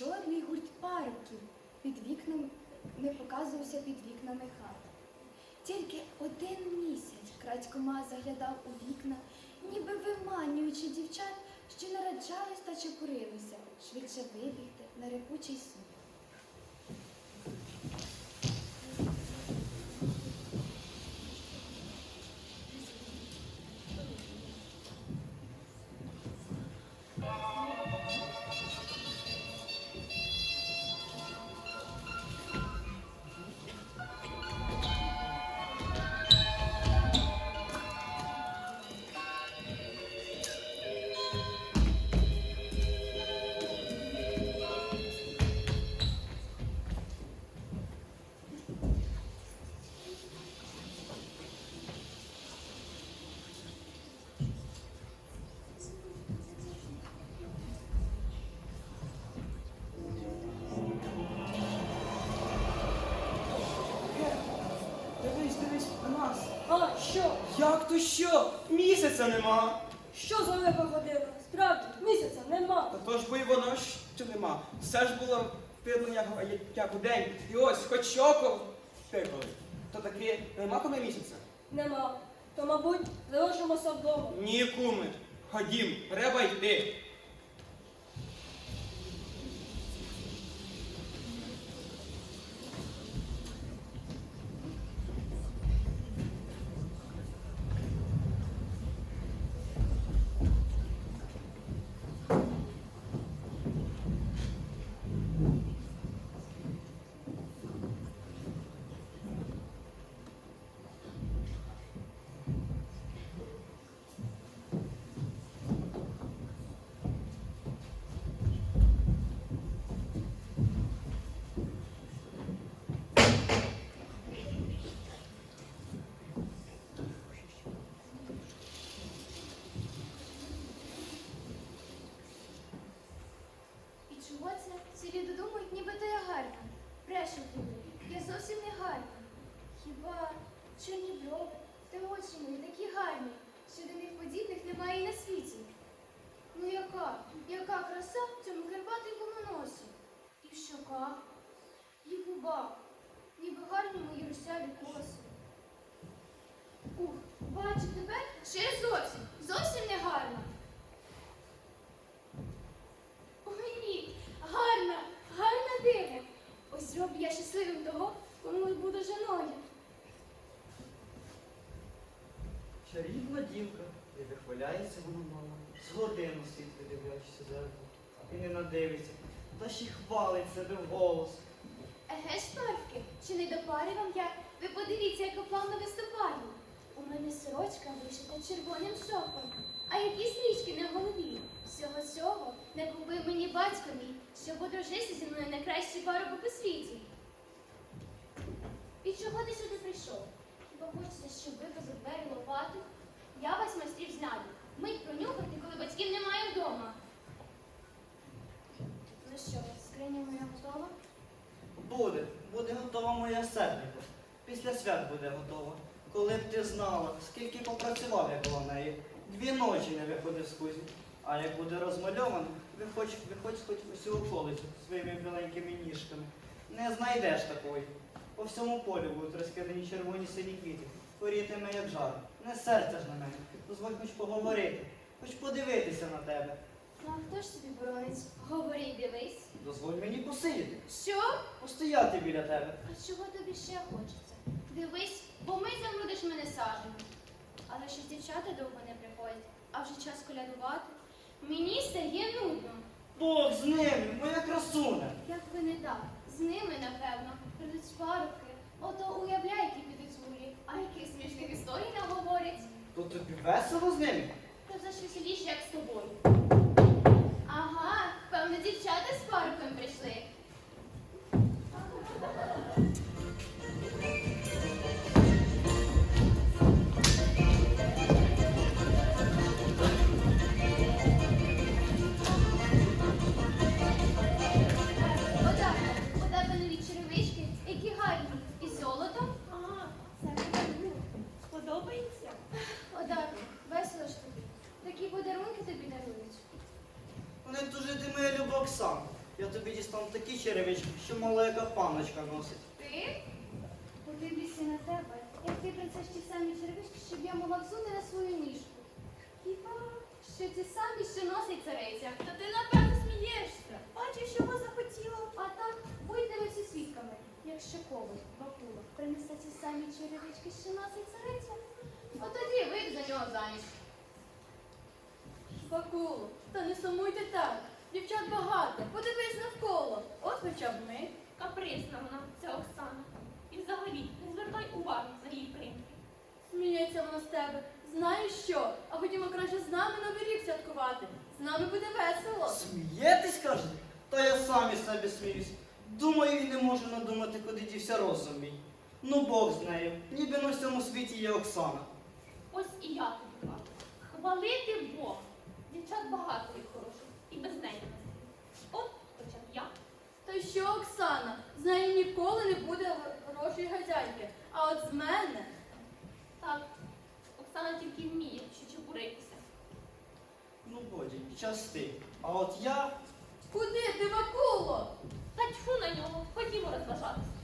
Ще жодний гурт парубків під вікном не показувався під вікнами хат. Тільки один місяць крадькома заглядав у вікна, ніби виманюючи дівчат, що нараджались та чепурилися, швидше вибігти на репучий суд. То що? Місяця нема. Що за лепа ходила? Справді, місяця нема. Та то ж бо й воно що нема. Все ж було видно, як, як у день. І ось, хоч око тикали. То таки нема коли місяця? Нема. То, мабуть, залишимося вдома. Ні, куми. Ходім, треба йти. Хіба чорні брови та очі мої такі гарні, що до них подібних немає і на світі. Ну яка, яка краса в цьому карпатенькому носі? І в щоках, і в губах, ніби гарні мої русяві коси. Ух, бачу тепер, що я зовсім, зовсім не гарна. Ой, ні, гарна, гарна диво. Ось зроблю я щасливим того, кому буду женою. Чарівна дівка, і вихваляється вона мала, з годину світ видивляючися зеркало, і не надивиться, та ще й хвалить себе вголос. Еге ж, парки, чи не до пари вам я? Ви подивіться, як плавно виступаю. У мене сорочка вишита червоним шовком, а які стрічки на голові. Всього цього не купив мені батько мій, щоб одружився зі мною найкращий парубок у світі. І чого ти сюди прийшов? Хочеться, щоб вивезли двері лопати? Я вас майстрів знаю. Мить пронюхати, коли батьків немає вдома. Ну що, скриня моя готова? Буде, буде готова моя серденько. Після свят буде готова. Коли б ти знала, скільки попрацював я коло неї, дві ночі не виходив з кузні. А як буде розмальовано, виходь, виходь хоч усю околицю своїми біленькими ніжками. Не знайдеш такої. По всьому полю будуть розкидані червоні сині квіти. Горітиме, як жар. Не серце ж на мене. Дозволь хоч поговорити, хоч подивитися на тебе. Ну, а хто ж тобі боронить? Говори й дивись. Дозволь мені посидіти, Що? постояти біля тебе. А чого тобі ще хочеться? Дивись, бо ми загрудиш мене сажею. Але і дівчата довго не приходять, а вже час колядувати. Мені стає нудно. Бог з ними, моя красуня. Як ви не так? З ними, напевно, прийдуть сварки. Ото уявляй, які підуть звулі, а які смішних історій наговорять. То тобі весело з ними? Та вже ж веселіше, як з тобою. Ага, певно, дівчата з парубком прийшли. Тужити моя люба Оксана. Я тобі дістану такі черевички, що мала яка паночка носить. Ти? Подивлюся на тебе, як ти принесеш ті самі черевички, щоб я могла взути на свою ніжку. Хіба що ті самі, що носить цариця. Та ти напевно смієшся. Бачиш, що вона захотіла. А так, будьте ви всі свідками. Якщо коваль, бакула, принесе ті самі черевички, що носить цариця, от тоді вийде за нього заміж. Бакуло, та не сумуйте так. Дівчат багато, подивись навколо. От хоча б ми. Капризна вона, ця Оксана. І взагалі не звертай уваги на її примки. Сміється вона з тебе. Знаєш що? А ходімо краще з нами Новий рік святкувати. З нами буде весело. Смієтесь, каже? Та я сам із себе сміюсь. Думаю, і не можу надумати, куди дівся розум мій. Ну Бог з нею, ніби на всьому світі є Оксана. Ось і я тобі кажу. Хвалити Бога. Дівчат багато і хороших, і без неї. От хоча б я. Та що, Оксана? З нею ніколи не буде хорошої хазяйки. А от з мене. Так, Оксана тільки вміє ще чепуритися. Ну, Боді, части. А от я Куди ти, Вакуло? Та тьфу на нього, ходімо розважатися.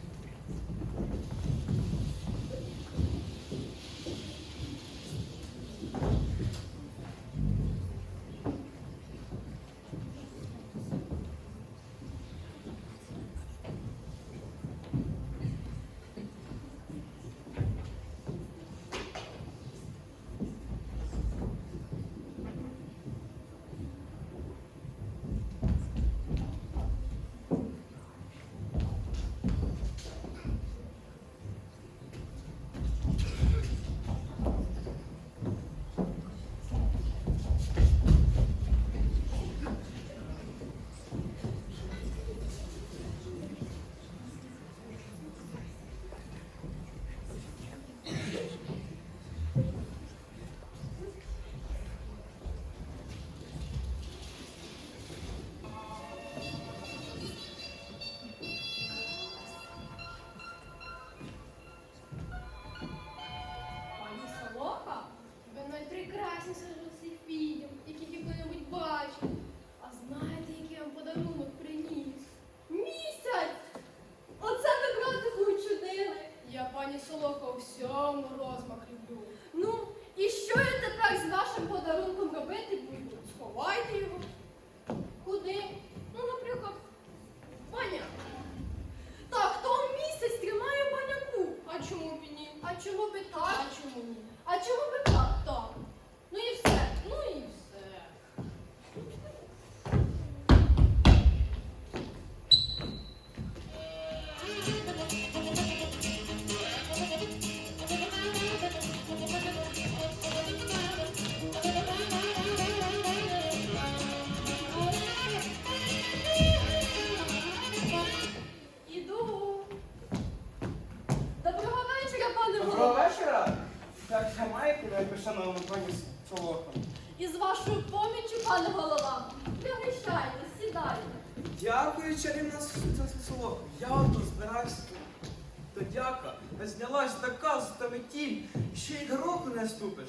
Ступиш.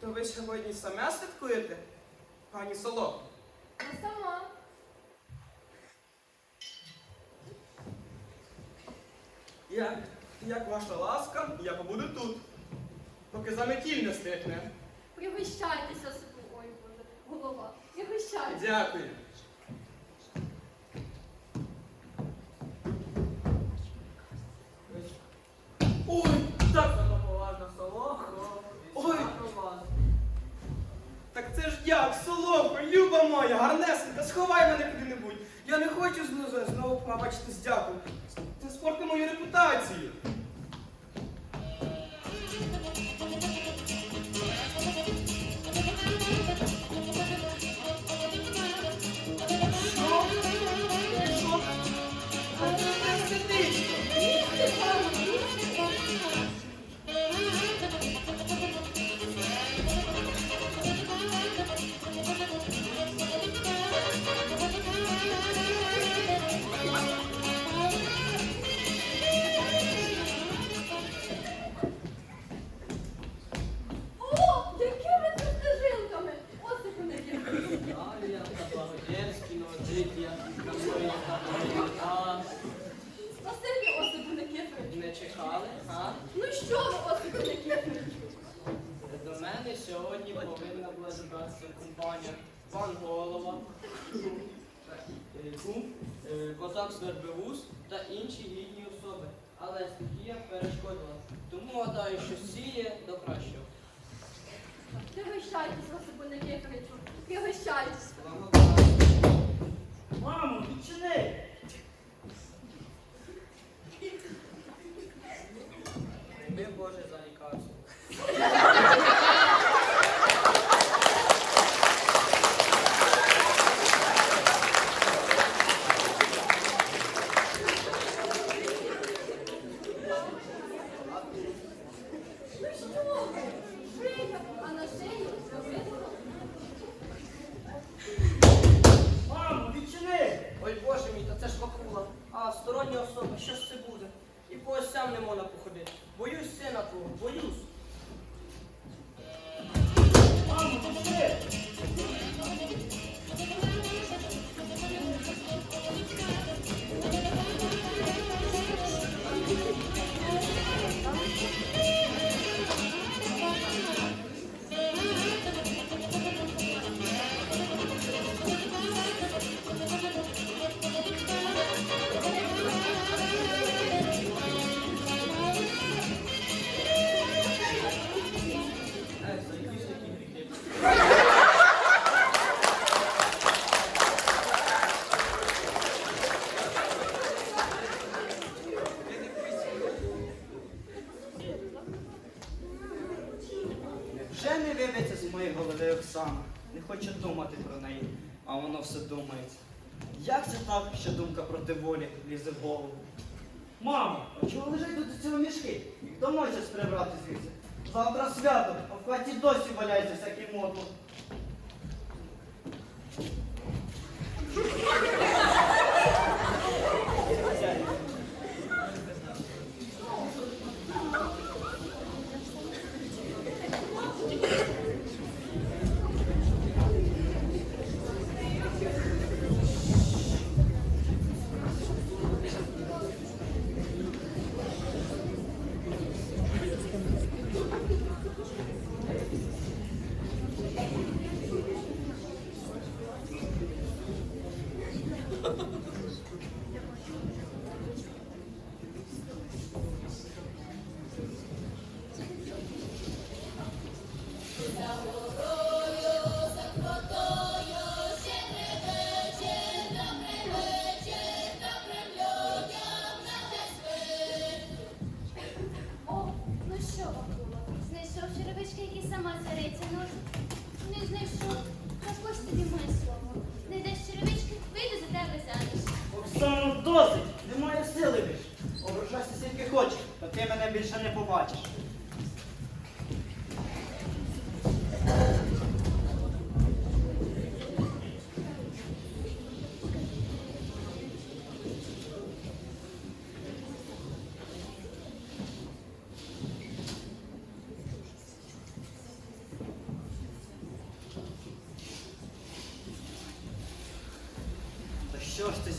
То ви сьогодні саме святкуєте, пані Солоха? Я сама. Як, як ваша ласка, я побуду тут. Поки заметіль не стихне. Пригощайтеся, собі. Ой, Боже, голова. Пригощайтеся. Дякую. Ой, це соломко, люба моя, гарнесенька, сховай мене куди-небудь. Я не хочу знову побачити з дяком. Це спорти мою репутацію. Чекали, а? Ну що ви, Осипу До мене сьогодні повинна була зібратися компанія пан Голова, е, кум, е, козак Свербеус та інші гідні особи. Але стихія перешкодила. Тому гадаю, що сіє до кращого. Пригощайтесь, Осипу Никифоровичу. Пригощайтесь. Мамо, відчини! Завтра свято, а в хаті досі валяється всякий мотлох.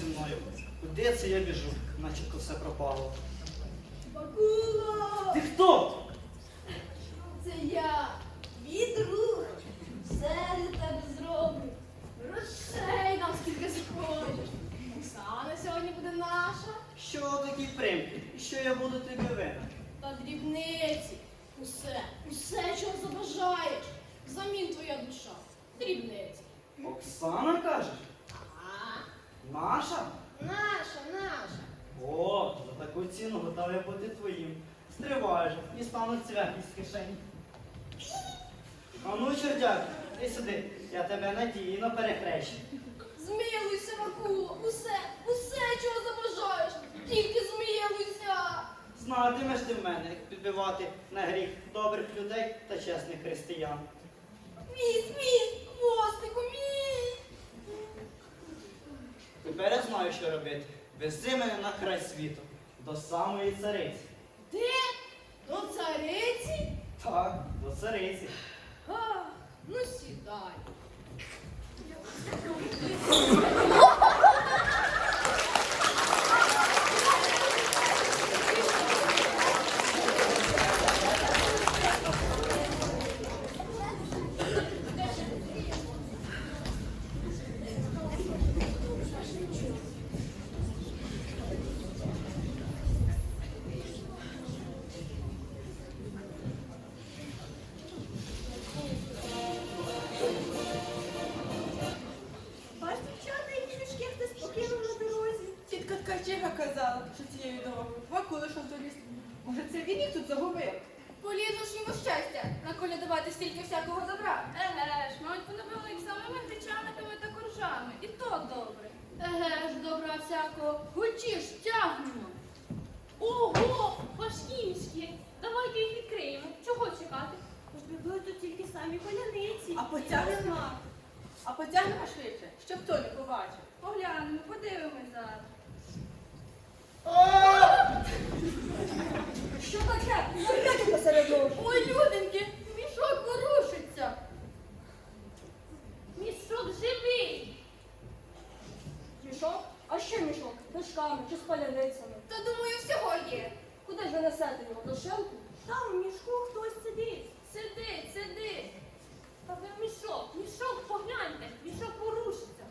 Зі мною? Куди це я біжу? Начебто все пропало. Бакула! Ти хто? Це я, мій друг. Все для тебе зроблю. Грошей нам скільки схочеш. Оксана сьогодні буде наша. Що такі примки? І що я буду тобі винен? Та дрібниці. Усе, усе, що забажаєш. Замін твоя душа. Дрібниці. Оксана кажеш? А, Наша? наша, наша. О, за таку ціну готовий бути твоїм. Стривай же, і стану цвяхи з кишені. А ну, чордяк, ти сюди, я тебе надійно перехрещу. Змилуйся, Вакула, усе, усе, чого забажаєш. Тільки змилуйся. Знатимеш ти в мене, як підбивати на гріх добрих людей та чесних християн. Мій, мій, хвостику, мій. Тепер я знаю, що робити. Вези мене на край світу, до самої цариці. Де? До цариці? Так, до цариці. А, ну сідай. Еге ж, добра всякого, хочеш, тягнемо. Ого, важкі. Давайте їх відкриємо. Чого чекати? Хоч би були тут тільки самі поляниці. А потягнемо? А потягнемо швидше, щоб хто не побачив. Поглянемо, подивимось зараз. Що таке? Опять посеред. Ой, люденьки, мішок ворушиться. Мішок живий. Мішок? А ще мішок? Мішками чи з паляницями? Та думаю, всього є. Куди ж ви несете його? До шелку? Там в мішку хтось сидить. Сидить, сидить. Та ви в мішок, мішок погляньте, мішок ворушиться.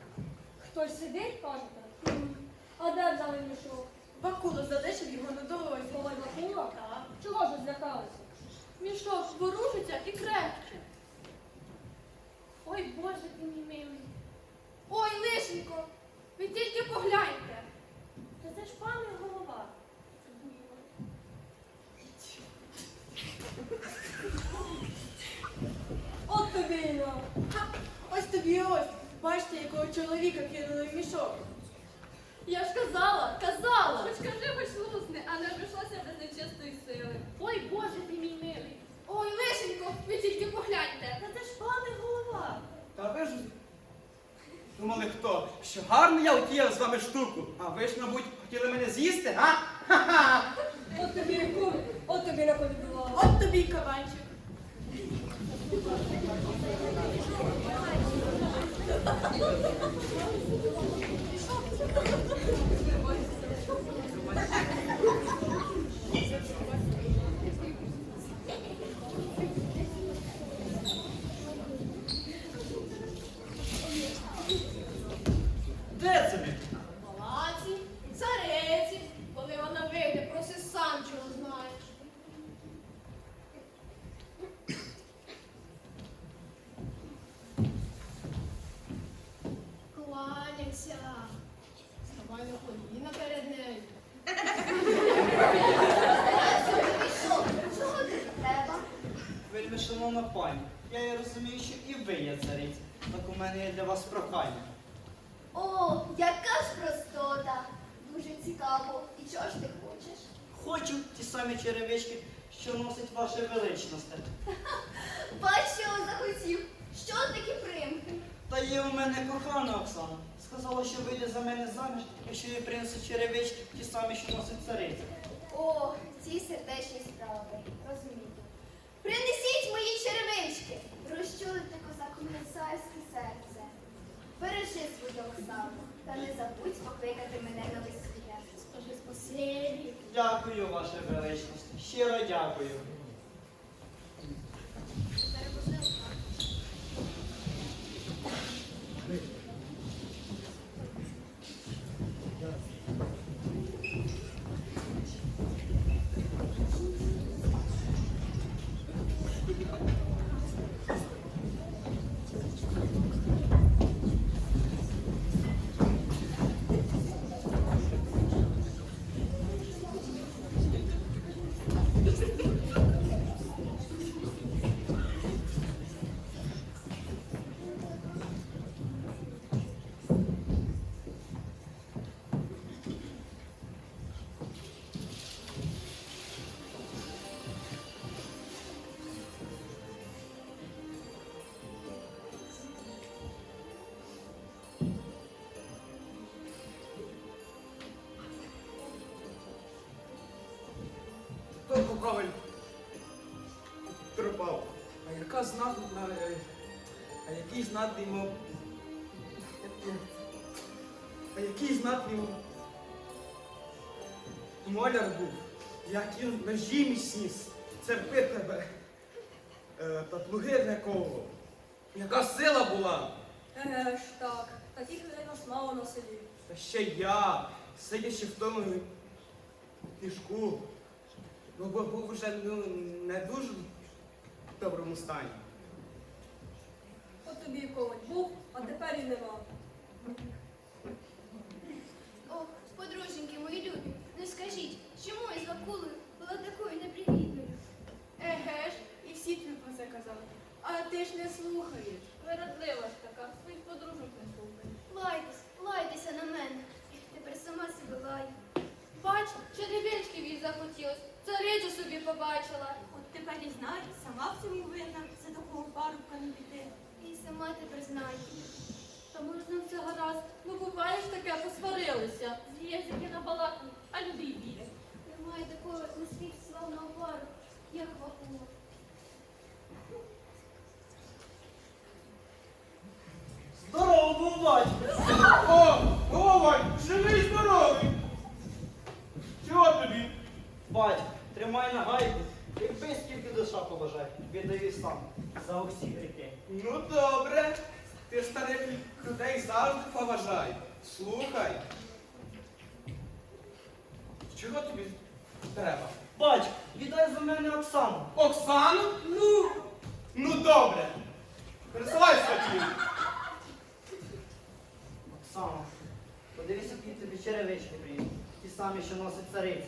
Хтось сидить, кажете? А де взяли мішок? Вакула залишив його на дорозі. Ой, Вакула? Так. Чого ж злякалися? Мішок ворушиться і крепче. Ой, Боже ти мій милий. Ой, лишенько, ви тільки погляньте. Та це ж пане голова. От тобі і на. Ось тобі і ось. Бачите, якого чоловіка кинули в мішок. Я ж казала, казала. Хоч кажи, хоч лусне, а не обійшлося без нечистої сили. Ой, Боже ти мій милий. Ой, лишенько, ви тільки погляньте. Та це ж пане голова. Та ви ж думали хто? Що гарно я втіяв з вами штуку. А ви ж, мабуть, хотіли мене з'їсти, а? Ха-ха! От тобі кур, от тобі не колібувала. От тобі й кабанчик. Де це він? Палаці, цариці, коли вона вийде, проси сам чого знаєш. Кланяйся. Ставай на коліна перед нею. Чого тобі треба? Вельми шановна пані, я і розумію, що і ви є цариця. Так у мене є для вас прохання. О, яка ж простота! Дуже цікаво. І чого ж ти хочеш? Хочу ті самі черевички, що носить ваше величність. Бач, що захотів. Що такі примки? Та є у кохана Оксана. Сказала, що вийде за мене заміж, якщо їй принесуть черевички, ті самі, що носить цариця. О, ці сердечні справи. Розумію. Принесіть мої черевички. Розчулити козаку царське серце. Бережи свою Оксану та не забудь покликати мене на весілля. Скажи спасибі. Дякую, ваше величність. Щиро дякую. Правильно. Пропав. А яка знатна, е, а який знатний мов. А який знатний моляр був, як він ножі міцніс, церпи тебе, е, та плуги для кого. Яка сила була? Еге ж так, таких людей нас мало на селі. Та ще я, сидячи в тому пішку, ну, бо був вже ну, не дуже в доброму стані. От тобі і колоть був, а тепер і нема. Ох, подруженьки мої любі, не скажіть, чому із Вакулою була такою непривітною? Еге ж, і всі тобі про це казали. А ти ж не слухаєш. Вередлива ж така, своїх подружок не слухає. Лайтесь, лайтеся на мене. Тепер сама себе лаю. Бач, черевичків їй захотілось. Царицю собі побачила. От тепер і знаю, сама в цьому винна, за такого парубка не піти. І сама тепер знаю. Та може з ним все гаразд. Ну буває ж таке, посварилися. З язики набалакані, а люди й вірять. Немає такого на світ славного пару, як Вакула. Здорово, був батько! О, Вовань, живий здоровий! Чого тобі? Батько, тримай на гайку. Якби скільки душа побажає, віддаю сам. За усі гріхи. Ну добре. Ти старих людей завжди поважай. Слухай. Чого тобі треба? Батько, віддай за мене Оксану. Оксану? Ну. Ну добре. Пересилай святів. Оксана, подивися, які тобі черевички приїдуть. Ті самі, що носить цариця.